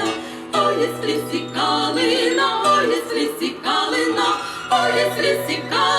калина, ой, з лісі калина, ой, з лісі калина, ой, з лісі калина.